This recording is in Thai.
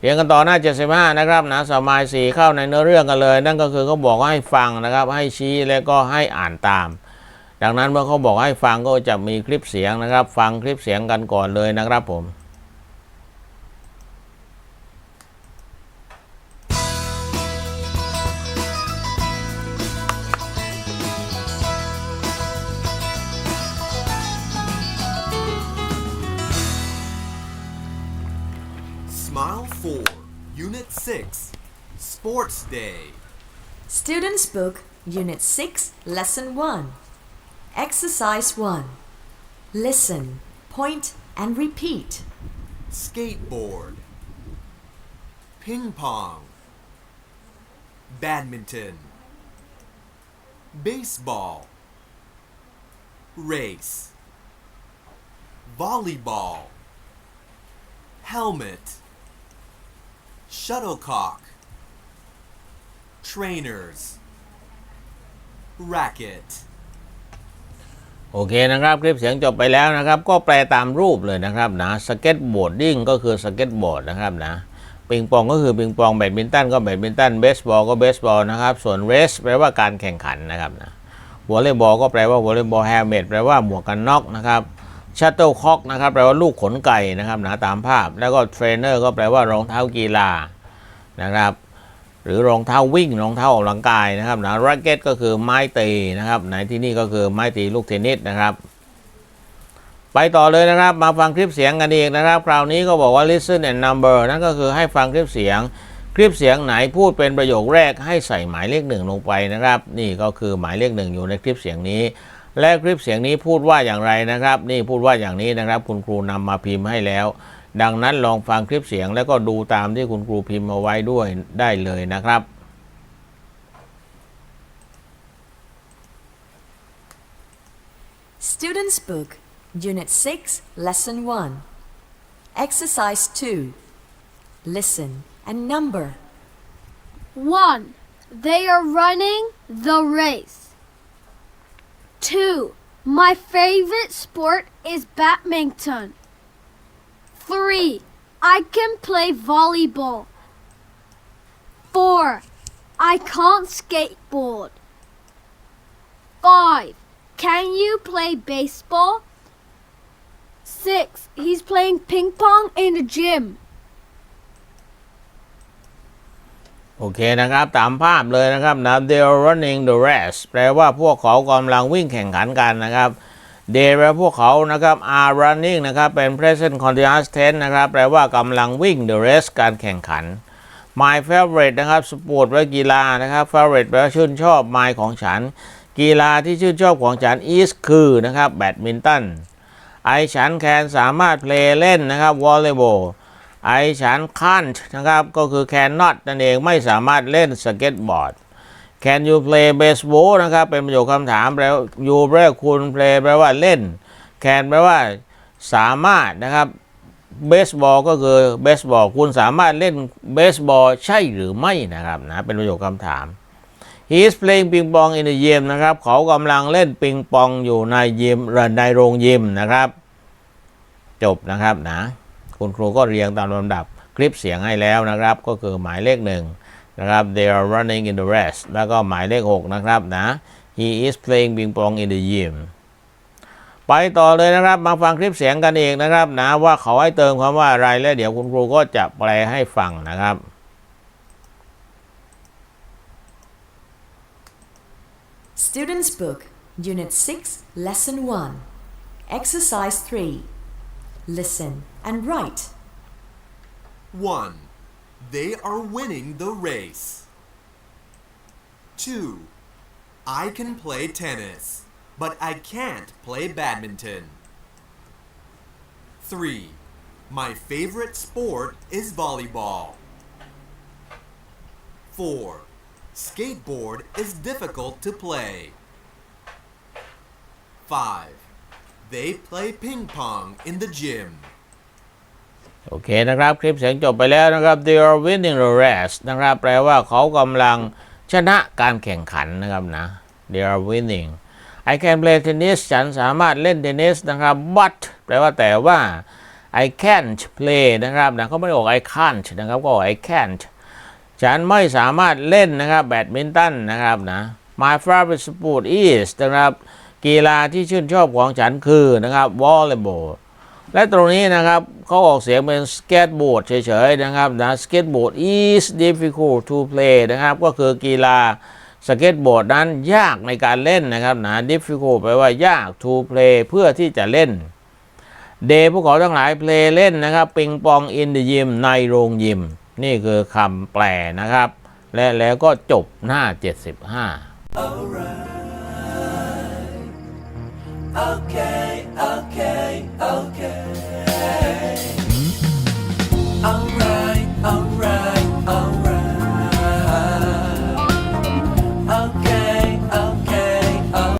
เรียนกันต่อหน้า 75 นะครับนะสมัยสีเข้าในเนื้อเรื่องกันเลย นั่นก็คือเขาบอกให้ฟังนะครับ ให้ชี้แล้วก็ให้อ่านตาม ดังนั้นเมื่อเขาบอกให้ฟังก็จะมีคลิปเสียงนะครับ ฟังคลิปเสียงกันก่อนเลยนะครับผม Unit 6, Sports Day. Students' Book, Unit 6, Lesson 1. Exercise 1. Listen, point, and repeat. Skateboard. Ping pong. Badminton. Baseball. Race. Volleyball. Helmet. Shuttlecock. Trainers. Racket. โอเคนะครับ คลิปเสียงจบไปแล้วนะครับ ก็แปลตามรูปเลยนะครับนะสเก็ตบอร์ดดิ้งก็คือสเก็ตบอร์ดนะครับนะปิงปองก็คือปิงปองแบดมินตันก็แบดมินตันเบสบอลก็เบสบอลนะครับ ส่วนเรสแปลว่าการแข่งขันนะครับนะวอลเลย์บอลก็แปลว่าวอลเลย์บอลแฮมเมดแปลว่าหมวกกันน็อกนะครับ ชัตเติลคอกนะครับแปลว่าลูกขนไก่นะครับนะตามภาพ แล้วก็เทรนเนอร์ก็แปลว่ารองเท้ากีฬานะครับ หรือรองเท้าวิ่งรองเท้าออกกำลังกายนะครับนะรักเก็ตก็คือไม้ตีนะครับในที่นี่ก็คือไม้ตีลูกเทนนิสนะครับ ไปต่อเลยนะครับมาฟังคลิปเสียงกันอีกนะครับ คราวนี้ก็บอกว่า listen and number นั่นก็คือให้ฟังคลิปเสียงคลิปเสียงไหนพูดเป็นประโยคแรกให้ใส่หมายเลขหนึ่งลงไปนะครับ นี่ก็คือหมายเลขหนึ่งอยู่ในคลิปเสียงนี้ และคลิปเสียงนี้พูดว่าอย่างไรนะครับ นี่พูดว่าอย่างนี้นะครับ คุณครูนำมาพิมพ์ให้แล้ว ดังนั้นลองฟังคลิปเสียงแล้วก็ดูตามที่คุณครูพิมพ์เอาไว้ด้วยได้เลยนะครับ Students' Book, Unit 6, Lesson 1. Exercise 2. Listen and number. 1. They are running the race. 2. My favorite sport is badminton. 3. I can play volleyball. 4. I can't skateboard. 5. Can you play baseball? 6. He's playing ping pong in the gym. โอเคนะครับ ตามภาพเลยนะครับนะ they are running the race แปลว่าพวกเขากำลังวิ่งแข่งขันกันนะครับ they แปลว่าพวกเขานะครับ are running นะครับ เป็น present continuous tense นะครับ แปลว่ากำลังวิ่ง the race การแข่งขัน my favorite นะครับ สปอร์ตแปลว่ากีฬานะครับ favorite แปลว่าชื่นชอบ my ของฉัน กีฬาที่ชื่นชอบของฉัน is คือนะครับ แบดมินตัน ไอฉันแคนสามารถเพลย์เล่นนะครับ วอลเลย์บอล ไอฉัน can't นะครับ ก็คือ cannot นั่นเองไม่สามารถเล่นสเก็ตบอร์ด Can you play baseball นะครับ เป็นประโยคคำถามแปลว่า you แปลว่าคุณ play แปลว่าเล่น can แปลว่าสามารถนะครับ baseball ก็คือ baseball คุณสามารถเล่น baseball ใช่หรือไม่นะครับนะเป็นประโยคคำถาม He is playing ปิงปอง in the gym นะครับ เขากำลังเล่นปิงปองอยู่ในยิมในโรงยิมนะครับ จบนะครับนะ คุณครูก็เรียงตามลำดับคลิปเสียงให้แล้วนะครับ ก็คือหมายเลขหนึ่งนะครับ they are running in the rest แล้วก็หมายเลข 6 นะครับนะ he is playing ปิงปอง in the gym ไปต่อเลยนะครับ มาฟังคลิปเสียงกันเองนะครับนะว่าเขาให้เติมคำว่าอะไรแล้วเดี๋ยวคุณครูก็จะแปลให้ฟังนะครับ Students' Book, Unit 6, Lesson 1. Exercise 3. Listen and write. 1. They are winning the race. 2. I can play tennis, but I can't play badminton. 3. My favorite sport is volleyball. 4. Skateboard is difficult to play. 5. They play ping pong in the gym. โอเคนะครับ คลิปเสียงจบไปแล้วนะครับ they are winning the race นะครับ แปลว่าเขากำลังชนะการแข่งขันนะครับนะ they are winning I can play tennis ฉันสามารถเล่นเทนนิสนะครับ but แปลว่าแต่ว่า I can't play นะครับนะเขาไม่ได้บอก I can't นะครับก็บอก I can't ฉันไม่สามารถเล่นนะครับแบดมินตันนะครับนะ My favorite sport is นะครับ กีฬาที่ชื่นชอบของฉันคือนะครับ volleyball และตรงนี้นะครับเขาออกเสียงเป็น skateboard เฉยๆนะครับนะ skateboard is difficult to play นะครับ ก็คือกีฬาสเก็ตบอร์ดนั้นยากในการเล่นนะครับนะ difficult แปลว่ายาก to play เพื่อที่จะเล่นเดย์พวกเขาทั้งหลายเพลย์เล่นนะครับปิงปอง in the gym ในโรงยิม นี่คือคำแปลนะครับ และแล้วก็จบหน้า 75 Okay.